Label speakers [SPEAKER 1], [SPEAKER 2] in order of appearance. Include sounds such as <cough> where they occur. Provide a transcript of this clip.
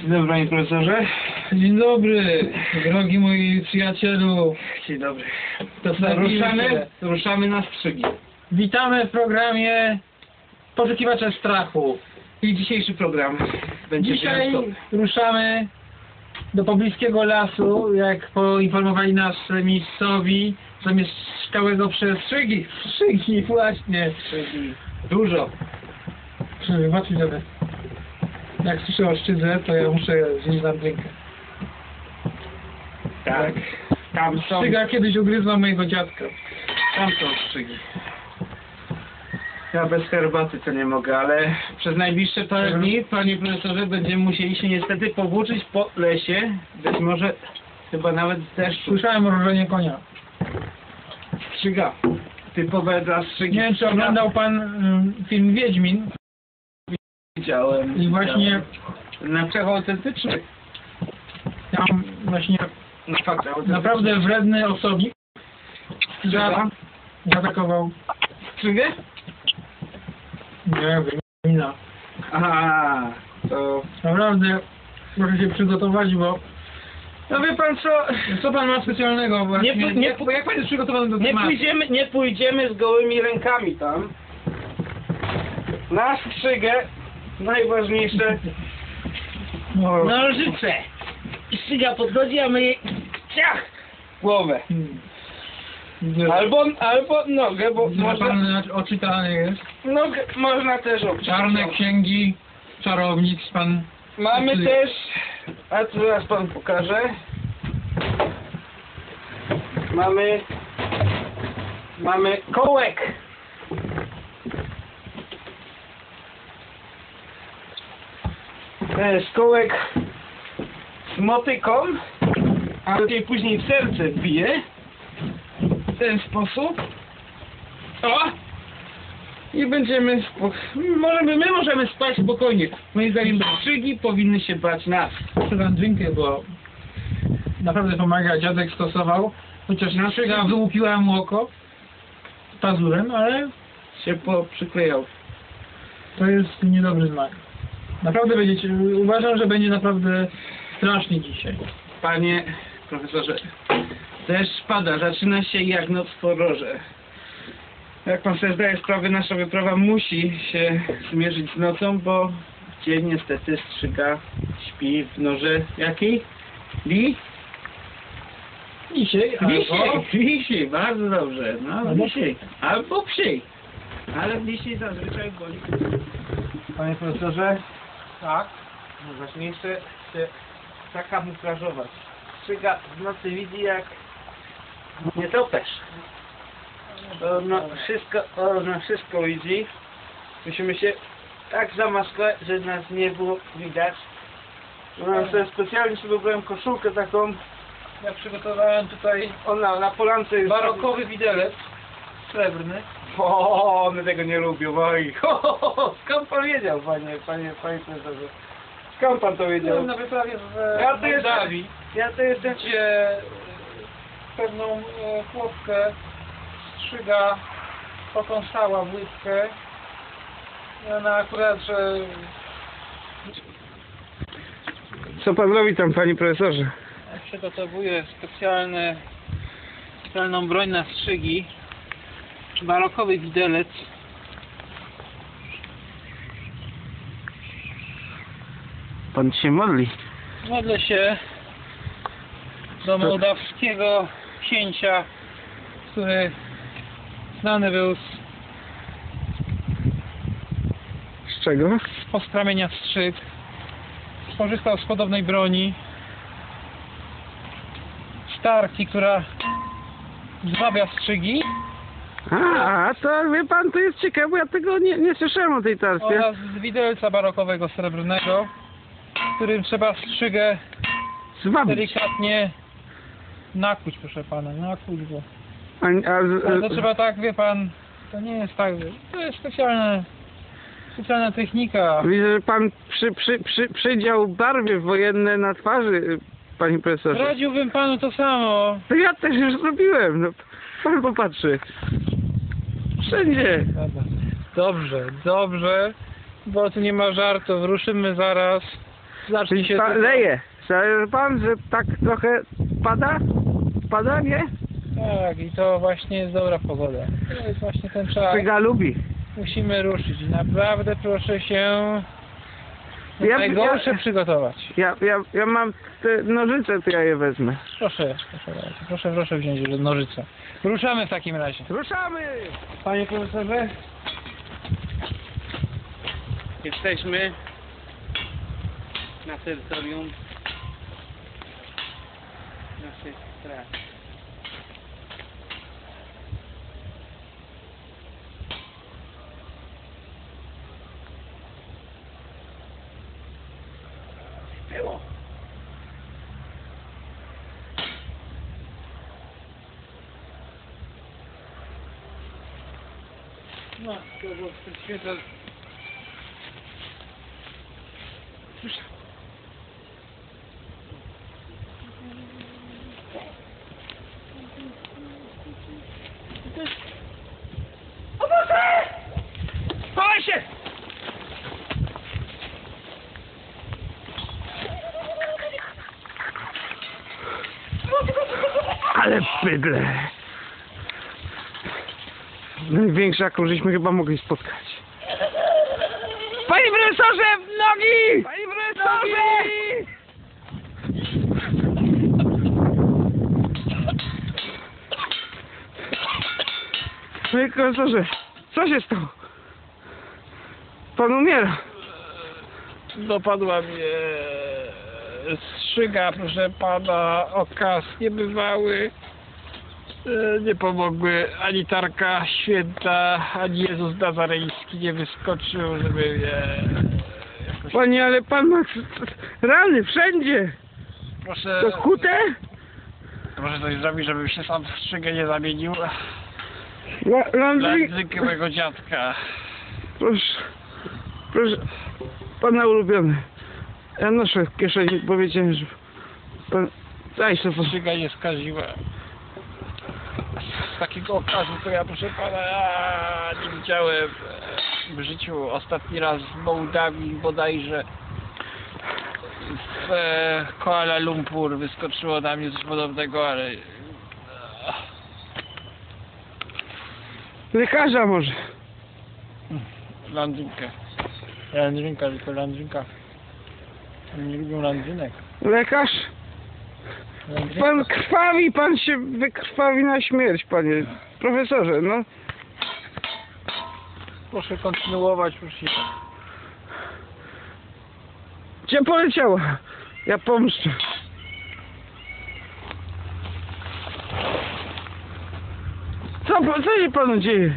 [SPEAKER 1] Dzień dobry panie profesorze.
[SPEAKER 2] Dzień dobry, drogi moi przyjacielu.
[SPEAKER 1] Dzień dobry.
[SPEAKER 2] To
[SPEAKER 1] Ruszamy, ruszamy na strzygi.
[SPEAKER 2] Witamy w programie Poszukiwacze Strachu.
[SPEAKER 1] I dzisiejszy program będzie
[SPEAKER 2] Dzisiaj
[SPEAKER 1] wyjątkowy.
[SPEAKER 2] ruszamy do pobliskiego lasu, jak poinformowali nas miejscowi, zamieszkałego przez Szygi. Szygi, właśnie.
[SPEAKER 1] Strzygi. Dużo.
[SPEAKER 2] Proszę wybaczyć, ale jak słyszę o Szydze, to ja muszę wziąć na drinkę.
[SPEAKER 1] Tak. Tam są,
[SPEAKER 2] Szyga kiedyś ugryzła mojego dziadka.
[SPEAKER 1] tam są strzygi. Ja bez herbaty to nie mogę, ale przez najbliższe parę dni, panie profesorze, będziemy musieli się niestety powłóczyć po lesie. Być może chyba nawet deszczu.
[SPEAKER 2] Słyszałem o rożenie konia.
[SPEAKER 1] Strzyga. Typowe dla strzygi.
[SPEAKER 2] Nie wiem, czy oglądał pan film Wiedźmin
[SPEAKER 1] Widziałem.
[SPEAKER 2] i właśnie
[SPEAKER 1] Na Czech autentycznych.
[SPEAKER 2] tam właśnie
[SPEAKER 1] Na autentycznych.
[SPEAKER 2] naprawdę wredny osobnik
[SPEAKER 1] Strzyga.
[SPEAKER 2] zaatakował,
[SPEAKER 1] Strzygę?
[SPEAKER 2] nie wiem, Wiedźmina.
[SPEAKER 1] Aha, to...
[SPEAKER 2] Naprawdę proszę się przygotować, bo
[SPEAKER 1] No wie pan co,
[SPEAKER 2] co pan ma specjalnego właśnie?
[SPEAKER 1] Nie, nie,
[SPEAKER 2] jak, jak pan jest przygotowany do
[SPEAKER 1] nie,
[SPEAKER 2] tematu?
[SPEAKER 1] pójdziemy, nie pójdziemy z gołymi rękami tam. Na strzygę najważniejsze
[SPEAKER 2] No,
[SPEAKER 1] nożyce. Strzyga podchodzi, a my jej ciach głowę.
[SPEAKER 2] hmm.
[SPEAKER 1] Albo, albo nogę, bo
[SPEAKER 2] Widzę, że
[SPEAKER 1] można,
[SPEAKER 2] pan oczytany jest.
[SPEAKER 1] nogę można też obciąć.
[SPEAKER 2] Czarne księgi, czarownik, pan...
[SPEAKER 1] Mamy
[SPEAKER 2] Czyli-
[SPEAKER 1] też, a to zaraz pan pokażę. Mamy, mamy kołek. To jest kołek z motyką, a tutaj później w serce wbije. W ten sposób. O! I będziemy, możemy, my możemy spać spokojnie. Moim zdaniem strzygi powinny się bać nas.
[SPEAKER 2] Pan drinkę, bo naprawdę pomaga, dziadek stosował. Chociaż
[SPEAKER 1] Na przykład-
[SPEAKER 2] wyłupiła mu oko pazurem, ale
[SPEAKER 1] Się poprzyklejał.
[SPEAKER 2] to jest niedobry znak. Naprawdę będziecie, uważam, że będzie naprawdę strasznie dzisiaj.
[SPEAKER 1] Panie profesorze, deszcz pada, zaczyna się jak noc w horrorze. Jak pan sobie zdaje sprawę, nasza wyprawa musi się zmierzyć z nocą, bo dzień niestety strzyga, śpi w norze jakiej? Li?
[SPEAKER 2] Dzisiaj, albo...
[SPEAKER 1] lisiej, <laughs> bardzo dobrze. No,
[SPEAKER 2] Albo
[SPEAKER 1] lisiej. Albo psiej. Ale lisiej zazwyczaj boli. Panie profesorze,
[SPEAKER 2] Tak.
[SPEAKER 1] Najważniejsze się zakamuflażować. Strzyga w nocy widzi jak nie topesz. To no, wszystko, ono wszystko widzi. Musimy się tak zamaskować, że nas nie było widać. No, sobie specjalnie sobie wybrałem koszulkę taką.
[SPEAKER 2] Ja przygotowałem tutaj
[SPEAKER 1] Ona na polance jest...
[SPEAKER 2] barokowy widelec srebrny. <laughs>
[SPEAKER 1] O, one tego nie lubią, oj. Ho, ho, ho. Skąd pan wiedział, panie, panie, panie profesorze? Skąd pan to wiedział?
[SPEAKER 2] Byłem na wyprawie w
[SPEAKER 1] Ja to jestem,
[SPEAKER 2] Mołdawii,
[SPEAKER 1] ja to jestem
[SPEAKER 2] gdzie e, pewną e, chłopkę strzyga pokąsała w łydkę. I ona akurat, że
[SPEAKER 1] Co pan robi tam, panie profesorze?
[SPEAKER 2] przygotowuje specjalne, specjalną broń na strzygi. Barokowy widelec.
[SPEAKER 1] Pan się modli.
[SPEAKER 2] Modlę się do mołdawskiego księcia, który znany był z,
[SPEAKER 1] Z czego?
[SPEAKER 2] z poskramienia strzyg. Skorzystał z podobnej broni. Starki, która zwabia strzygi
[SPEAKER 1] A, to wie pan, to jest ciekawe, bo ja tego nie, nie słyszałem o tej tarcie.
[SPEAKER 2] oraz z widelca barokowego srebrnego, którym trzeba strzygę
[SPEAKER 1] Zwabić.
[SPEAKER 2] delikatnie nakuć, proszę pana, nakuć, bo
[SPEAKER 1] A, a,
[SPEAKER 2] Ale to
[SPEAKER 1] z,
[SPEAKER 2] trzeba tak, wie pan, to nie jest tak, to jest specjalne, specjalna technika.
[SPEAKER 1] widzę, że pan przy, przy, przy, przydział barwy wojenne na twarzy, panie profesorze.
[SPEAKER 2] Radziłbym panu to samo.
[SPEAKER 1] To ja też już zrobiłem, no. Pan popatrzy. Wszędzie.
[SPEAKER 2] Dobrze, dobrze. bo tu nie ma żartów, ruszymy zaraz. Zacznie się...
[SPEAKER 1] Pa, leje. Słyszy pan, że tak trochę pada? Pada, nie?
[SPEAKER 2] Tak, i to właśnie jest dobra pogoda. To jest właśnie ten czas.
[SPEAKER 1] Szyga lubi.
[SPEAKER 2] Musimy ruszyć. Naprawdę proszę się
[SPEAKER 1] Ja-
[SPEAKER 2] najgorsze
[SPEAKER 1] ja-
[SPEAKER 2] przygotować.
[SPEAKER 1] Ja, ja, ja mam te nożyce, to ja je wezmę.
[SPEAKER 2] Proszę, proszę, bardzo. proszę, proszę wziąć nożyce. Ruszamy w takim razie.
[SPEAKER 1] Ruszamy! Panie profesorze, jesteśmy na terytorium naszej straży. Było.
[SPEAKER 2] No, to było świetne.
[SPEAKER 1] Chowaj się! Ale bydle. Największa, jaką żeśmy chyba mogli spotkać. Panie profesorze, w nogi! Panie profesorze! Panie profesorze, co się stało? Pan umiera.
[SPEAKER 2] Dopadła mnie strzyga, proszę pana, okaz niebywały. E, Nie pomogły ani Tarka Święta, ani Jezus Nazarejski nie wyskoczył, żeby mnie jakoś...
[SPEAKER 1] Panie, ale pan ma rany wszędzie.
[SPEAKER 2] Proszę,
[SPEAKER 1] To kute?
[SPEAKER 2] proszę coś zrobić, żebym się sam w strzygę nie zamienił.
[SPEAKER 1] Landry...
[SPEAKER 2] języka mojego dziadka.
[SPEAKER 1] Proszę, proszę, pana ulubiony. Ja noszę w kieszeni, bo wiedziałem, że pan... Daj sobie.
[SPEAKER 2] Strzyga nie skaziła. Z takiego okazu to ja proszę pana a, nie widziałem e, w życiu. Ostatni raz w Mołdawii bodajże w e, Kuala Lumpur wyskoczyło na mnie coś podobnego, ale e,
[SPEAKER 1] Lekarza może.
[SPEAKER 2] landrynkę. Landrynka, tylko landrynka. Nie lubią landrynek.
[SPEAKER 1] Lekarz? Pan krwawi, pan się wykrwawi na śmierć, panie profesorze, no.
[SPEAKER 2] Proszę kontynuować, proszę się.
[SPEAKER 1] Gdzie poleciała? Ja pomszczę. Co, co się panu dzieje?